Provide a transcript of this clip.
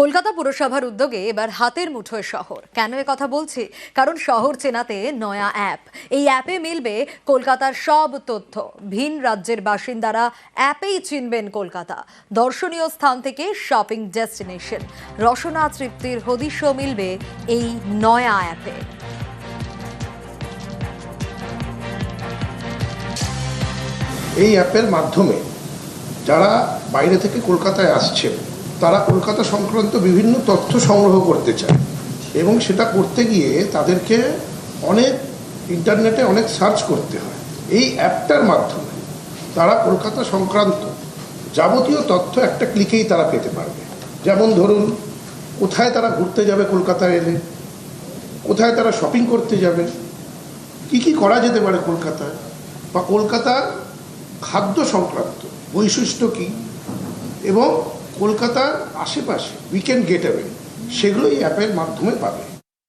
কলকাতা পুরসভার উদ্যোগে এবার হাতের মুঠোয় শহর। কেন এ কথা বলছি? কারণ শহর চেনাতে নয়া অ্যাপ। এই অ্যাপে মিলবে কলকাতার সব তথ্য। ভিন রাজ্যের বাসিন্দারা অ্যাপেই চিনবেন কলকাতা। দর্শনীয় স্থান থেকে শপিং ডেস্টিনেশন রসনা তৃপ্তির হদিশও মিলবে এই নয়া অ্যাপে। এই অ্যাপের মাধ্যমে যারা বাইরে থেকে কলকাতায় আসছেন তারা কলকাতা সংক্রান্ত বিভিন্ন তথ্য সংগ্রহ করতে চায়। এবং সেটা করতে গিয়ে তাদেরকে অনেক ইন্টারনেটে অনেক সার্চ করতে হয়। এই অ্যাপটার মাধ্যমে তারা কলকাতা সংক্রান্ত যাবতীয় তথ্য একটা ক্লিকেই তারা পেতে পারবে। যেমন ধরুন, কোথায় তারা ঘুরতে যাবে কলকাতায় এলে? কোথায় তারা শপিং করতে যাবে? কি কি করা যেতে পারে কলকাতায়? বা কলকাতার খাদ্য সংক্রান্ত বৈশিষ্ট্য কী? এবং কলকাতার আশেপাশে উইকেন্ড গেটওয়ে সেগুলো এই অ্যাপের মাধ্যমে পাবে।